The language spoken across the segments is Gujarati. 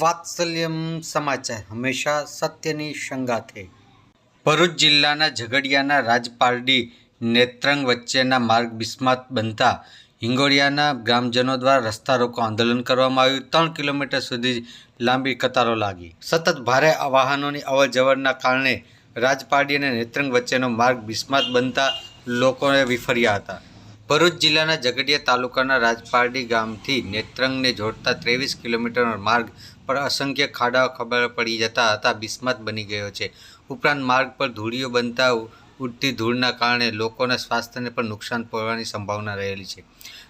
વાત્સલ્યમ સમાચાર હંમેશા સત્યની સંગાથે ભરૂચ જિલ્લાના ઝઘડિયાના રાજપારડી નેત્રંગ વચ્ચેના માર્ગ બિસ્માત બનતા હિંગોળિયાના ગ્રામજનો દ્વારા રસ્તા રોકો આંદોલન કરવામાં આવ્યું. ત્રણ કિલોમીટર સુધી લાંબી કતારો લાગી. સતત ભારે વાહનોની અવરજવરના કારણે રાજપારડી અને નેત્રંગ વચ્ચેનો માર્ગ બિસ્માત બનતા લોકોએ વિફર્યા હતા. ભરૂચ જિલ્લાના ઝઘડિયા તાલુકાના રાજપારડી ગામથી નેત્રંગને જોડતા ત્રેવીસ કિલોમીટરનો માર્ગ પર અસંખ્ય ખાડાઓ ખબર પડી જતા હતા, બિસ્માત બની ગયો છે. ઉપરાંત માર્ગ પર ધૂળીઓ બનતા ઉડતી ધૂળના કારણે લોકોના સ્વાસ્થ્યને પણ નુકસાન પહોંચવાની સંભાવના રહેલી છે.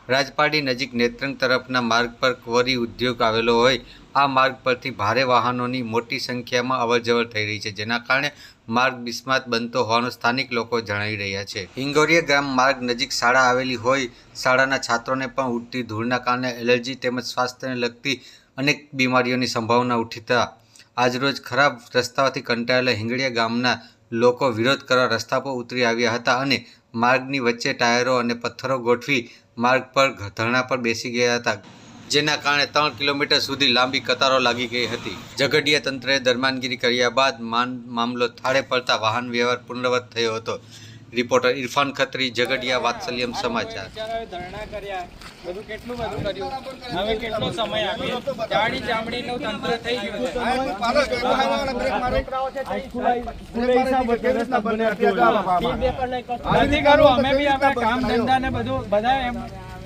રાજપાડી નજીક નેત્રંગ તરફના માર્ગ પર ક્વરી ઉદ્યોગ આવેલો હોય, આ માર્ગ પરથી ભારે વાહનોની મોટી સંખ્યામાં અવરજવર થઈ રહી છે, જેના કારણે માર્ગ બિસ્માત બનતો હોવાનું સ્થાનિક લોકો જણાવી રહ્યા છે. હિંગોરિયા ગામ માર્ગ નજીક શાળા આવેલી હોય, શાળાના છાત્રોને પણ ઉડતી ધૂળના કારણે એલર્જી તેમજ સ્વાસ્થ્યને લગતી અનેક બીમારીઓની સંભાવના ઉઠતા આજરોજ ખરાબ રસ્તાઓથી કંટાળેલા હિંગળિયા ગામના લોકો વિરોધ કરવા રસ્તા પર ઉતરી આવ્યા હતા અને માર્ગની વચ્ચે ટાયરો અને પથ્થરો ગોઠવી માર્ગ પર ધરણા પર બેસી ગયા હતા, જેના કારણે ત્રણ કિલોમીટર સુધી લાંબી કતારો લાગી ગઈ હતી. ઝઘડિયા તંત્રએ દરમિયાનગીરી કર્યા બાદ માન, મામલો થાળે પડતા વાહન વ્યવહાર પૂર્ણવત થયો હતો. રિપોર્ટર ઇરફાન ખત્રી ઝઘડિયા વાત્સલ્યમ સમાચાર. ધરણા કર્યા. બધું કેટલું બધું કર્યું? હવે કેટલો સમય આપીએ? જાડી ચામડીનું તંત્ર થઈ ગયું છે. નથી કરવું અમે બી આપણે કામ ધંધા ને બધું બધા એમ.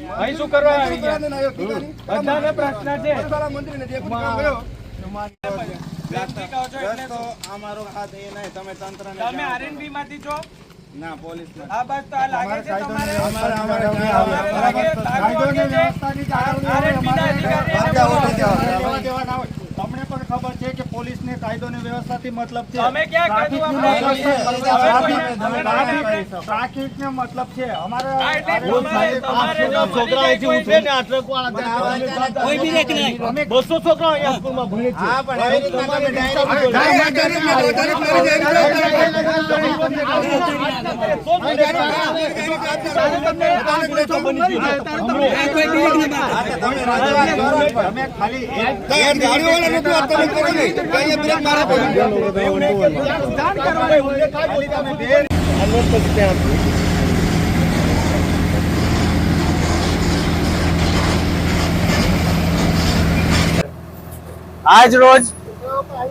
ભાઈ શું કરવા આવી ગયા? બધાને પ્રશ્ન છે. પ્લાસ્ટિક આવો છો એટલે શું? તમે આરએનબી માંથી છો? ના પોલીસ આ બસ તો આ લાગે છે તમારે અમારે અમારે ક્યાં આવે? અમારે જાળવણી લાગુ વાગે છે આરએનબી ના અધિકારીને બોલાવો. તમને પણ ખબર છે કે પોલીસ ને કાયદો ને વ્યવસ્થા થી મતલબ છે તમે? ટ્રાફિક- ને મતલબ છે અમારે બસો છોકરા અહીંયા ખાલી ભણે છે હા પણ એવી રીતના તમે તમે ખાલી એક ખાલી તમે બે આજ રોજ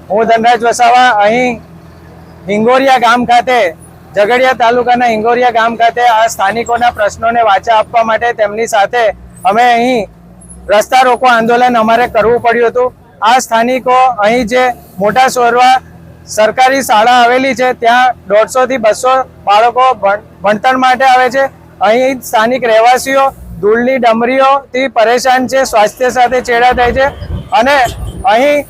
હું ધનરાજ વસાવા અહીં હિંગોરિયા ગામ ખાતે ઝઘડિયા તાલુકાના હિંગોરિયા ગામ ખાતે આ સ્થાનિકોના પ્રશ્નોને વાચા આપવા માટે તેમની સાથે અમે અહીં રસ્તા રોકો આંદોલન અમારે કરવું પડ્યું હતું. આ સ્થાનિકો અહીં જે મોટા સોરવા સરકારી શાળા આવેલી છે, ત્યાં દોઢસો થી બસો બાળકો ભણ- ભણતર માટે આવે છે. અહીં સ્થાનિક રહેવાસીઓ ધૂળની ડમરીઓથી પરેશાન છે, સ્વાસ્થ્ય સાથે ચેડા થાય છે અને અહીં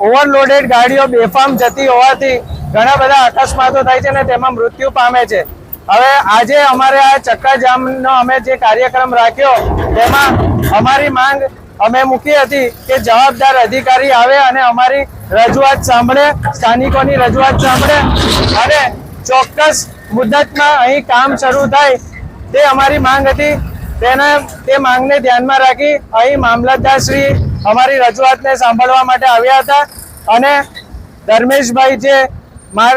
ઓવરલોડેડ ગાડીઓ બેફામ જતી હોવાથી ઘણા બધા અકસ્માતો થાય છે અને તેમાં મૃત્યુ પામે છે. હવે આજે અમારે આ ચક્કાજામનો અમે જે કાર્યક્રમ રાખ્યો, તેમાં અમારી માંગ અમે મૂકી હતી કે જવાબદાર અધિકારી આવે અને અમારી રજૂઆત સાંભળે, સ્થાનિકોની રજૂઆત સાંભળે અને ચોક્કસ મુદ્દતમાં અહીં કામ શરૂ થાય તે અમારી માંગ હતી. તેના તે માંગને ધ્યાનમાં રાખી અહીં મામલતદારશ્રી અમારી રજૂઆતને સાંભળવા માટે આવ્યા હતા અને ધર્મેશભાઈ જે માર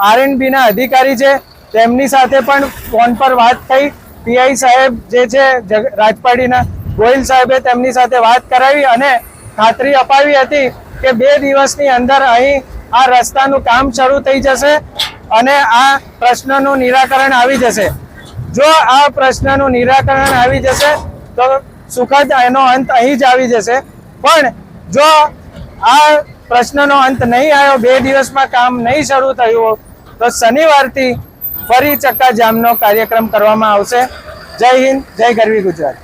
આર એનબીના અધિકારી છે, તેમની સાથે પણ ફોન પર વાત થઈ. પીઆઈ સાહેબ જે છે રાજપાડીના ગોહિલ સાહેબે તેમની સાથે વાત કરાવી અને ખાતરી અપાવી હતી કે બે દિવસની અંદર અહીં આ રસ્તાનું કામ શરૂ થઈ જશે અને આ પ્રશ્નનું નિરાકરણ આવી જશે. જો આ પ્રશ્નનું નિરાકરણ આવી જશે, તો સુખદ એનો અંત અહીં જ આવી જશે. પણ જો આ પ્રશ્નનો અંત નહીં આવ્યો, બે દિવસમાં કામ નહીં શરૂ થયું, તો શનિવારથી ફરી ચક્કાજામનો કાર્યક્રમ કરવામાં આવશે. જય હિન્દ, જય ગરવી ગુજરાત.